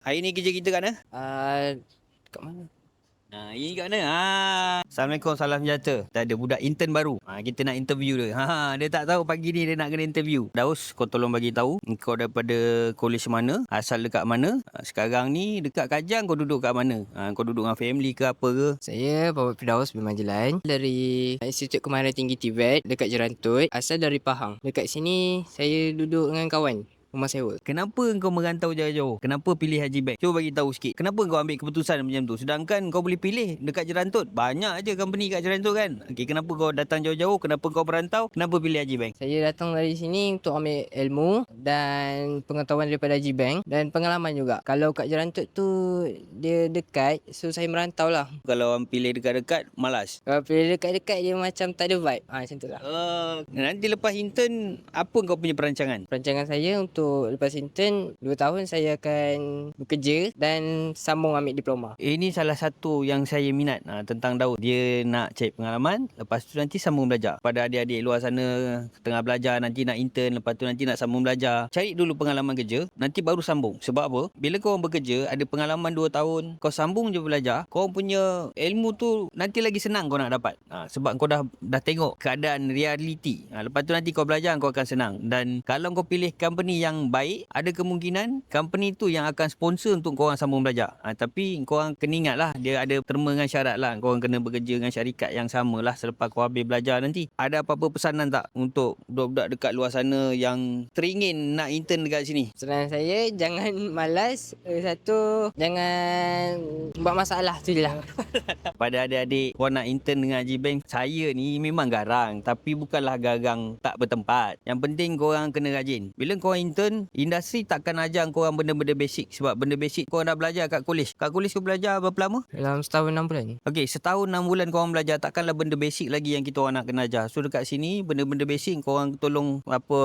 Hari ni kerja kita kat mana? Uh, kat mana? Ha, ini kat mana? Ha. Assalamualaikum, salam sejahtera. Kita ada budak intern baru. Ha, kita nak interview dia. Ha, dia tak tahu pagi ni dia nak kena interview. Daus, kau tolong bagi tahu kau daripada college mana, asal dekat mana. Ha, sekarang ni dekat Kajang kau duduk kat mana? Ha, kau duduk dengan family ke apa ke? Saya Bapak Firdaus bin Majalan dari Institut Kemahiran Tinggi Tibet dekat Jerantut. Asal dari Pahang. Dekat sini saya duduk dengan kawan. Rumah sewa. Kenapa kau merantau jauh-jauh? Kenapa pilih Haji Bank? Cuba bagi tahu sikit. Kenapa kau ambil keputusan macam tu? Sedangkan kau boleh pilih dekat Jerantut. Banyak aja company kat Jerantut kan? Okey, kenapa kau datang jauh-jauh? Kenapa kau perantau? Kenapa pilih Haji Bank? Saya datang dari sini untuk ambil ilmu dan pengetahuan daripada Haji Bank dan pengalaman juga. Kalau kat Jerantut tu dia dekat, so saya merantau lah. Kalau orang pilih dekat-dekat, malas. Kalau pilih dekat-dekat dia macam tak ada vibe. Ha, macam tu lah. Uh, nanti lepas intern, apa kau punya perancangan? Perancangan saya untuk lepas intern 2 tahun saya akan bekerja dan sambung ambil diploma. Ini salah satu yang saya minat uh, tentang Daud. Dia nak cek pengalaman, lepas tu nanti sambung belajar. Pada adik-adik luar sana tengah belajar, nanti nak intern, lepas tu nanti nak sambung belajar. Cari dulu pengalaman kerja, nanti baru sambung. Sebab apa? Bila kau orang bekerja, ada pengalaman 2 tahun, kau sambung je belajar, kau punya ilmu tu nanti lagi senang kau nak dapat. Uh, sebab kau dah dah tengok keadaan reality. Uh, lepas tu nanti kau belajar, kau akan senang. Dan kalau kau pilih company yang baik, ada kemungkinan company tu yang akan sponsor untuk kau orang sambung belajar. Ha, tapi kau orang kena ingat lah, dia ada terma dengan syarat lah. Kau orang kena bekerja dengan syarikat yang sama lah selepas kau habis belajar nanti. Ada apa-apa pesanan tak untuk budak-budak dekat luar sana yang teringin nak intern dekat sini? Saran saya jangan malas. Eh, Satu jangan buat masalah tu je lah. Pada adik-adik kau nak intern dengan Haji Bank, saya ni memang garang. Tapi bukanlah garang tak bertempat. Yang penting kau orang kena rajin. Bila kau orang intern, industri takkan ajar kau orang benda-benda basic. Sebab benda basic kau orang dah belajar kat college. Kat college kau belajar berapa lama? Dalam setahun enam bulan. Okey, setahun enam bulan kau orang belajar takkanlah benda basic lagi yang kita orang nak kena ajar. So dekat sini benda-benda basic kau orang tolong apa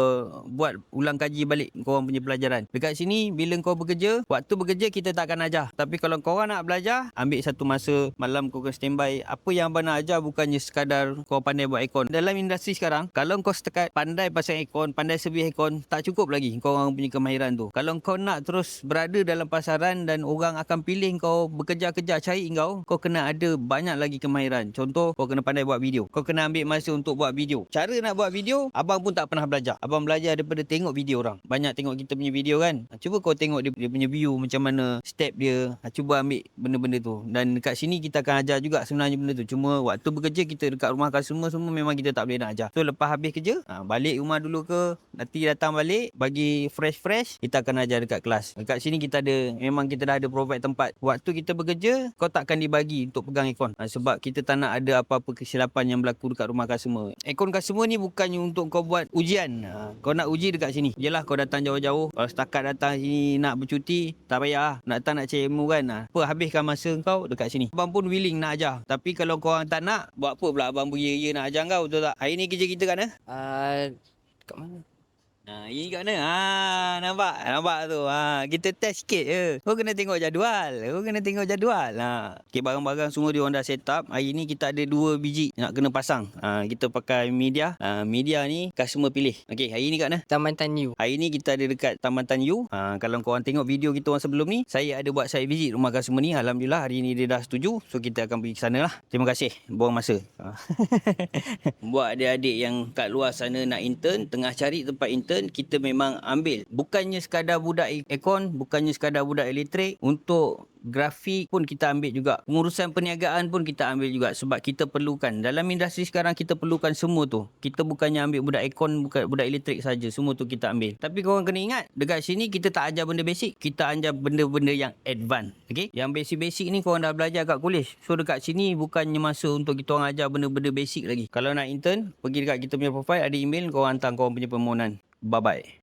buat ulang kaji balik kau orang punya pelajaran. Dekat sini bila kau bekerja, waktu bekerja kita tak akan ajar. Tapi kalau kau orang nak belajar, ambil satu masa malam kau kena standby. Apa yang abang nak ajar bukannya sekadar kau pandai buat aircon. Dalam industri sekarang, kalau kau setakat pandai pasang aircon, pandai servis aircon, tak cukup lagi kau orang punya kemahiran tu. Kalau kau nak terus berada dalam pasaran dan orang akan pilih kau bekerja-kerja cari kau, kau kena ada banyak lagi kemahiran. Contoh, kau kena pandai buat video. Kau kena ambil masa untuk buat video. Cara nak buat video, abang pun tak pernah belajar. Abang belajar daripada tengok video orang. Banyak tengok kita punya video kan. Ha, Cuba kau tengok dia, dia punya view macam mana step dia. Ha, Cuba ambil benda-benda tu. Dan dekat sini kita akan ajar juga sebenarnya benda tu. Cuma waktu bekerja kita dekat rumah customer semua memang kita tak boleh nak ajar. So lepas habis kerja, ha, balik rumah dulu ke, nanti datang balik bagi fresh-fresh, kita akan ajar dekat kelas. Dekat sini kita ada memang kita dah ada provide tempat. Waktu kita bekerja, kau takkan dibagi untuk pegang aircon. Ha, sebab kita tak nak ada apa-apa kesilapan yang berlaku dekat rumah customer. Aircon customer ni bukannya untuk kau buat ujian. Ha, kau nak uji dekat sini. Yelah kau datang jauh-jauh. Kalau setakat datang sini nak bercuti, tak payah. Nak datang nak ilmu kan. Ha, apa habiskan masa kau dekat sini. Abang pun willing nak ajar. Tapi kalau kau orang tak nak, buat apa pula abang beria-ia nak ajar kau betul tak? Hari ni kerja kita kat mana? Uh, kat mana? Ha, ini kat mana? Ha, nampak? Nampak tu. Ha, kita test sikit je. Kau kena tengok jadual. Kau kena tengok jadual. Ha. Okay, barang-barang semua dia orang dah set up. Hari ni kita ada dua biji nak kena pasang. Ha, kita pakai media. Ha, media ni customer pilih. Okay, hari ni kat mana? Taman Tan Yu. Hari ni kita ada dekat Taman Tan Yu. Ha, kalau kau orang tengok video kita orang sebelum ni, saya ada buat site visit rumah customer ni. Alhamdulillah hari ni dia dah setuju. So kita akan pergi ke sana lah. Terima kasih. Buang masa. Ha. buat adik-adik yang kat luar sana nak intern, tengah cari tempat intern, kita memang ambil. Bukannya sekadar budak aircon, bukannya sekadar budak elektrik. Untuk grafik pun kita ambil juga. Pengurusan perniagaan pun kita ambil juga sebab kita perlukan. Dalam industri sekarang kita perlukan semua tu. Kita bukannya ambil budak aircon, bukan budak elektrik saja. Semua tu kita ambil. Tapi korang kena ingat, dekat sini kita tak ajar benda basic. Kita ajar benda-benda yang advance. Okay? Yang basic-basic ni korang dah belajar kat college. So dekat sini bukannya masa untuk kita orang ajar benda-benda basic lagi. Kalau nak intern, pergi dekat kita punya profile, ada email, korang hantar korang punya permohonan. 拜拜。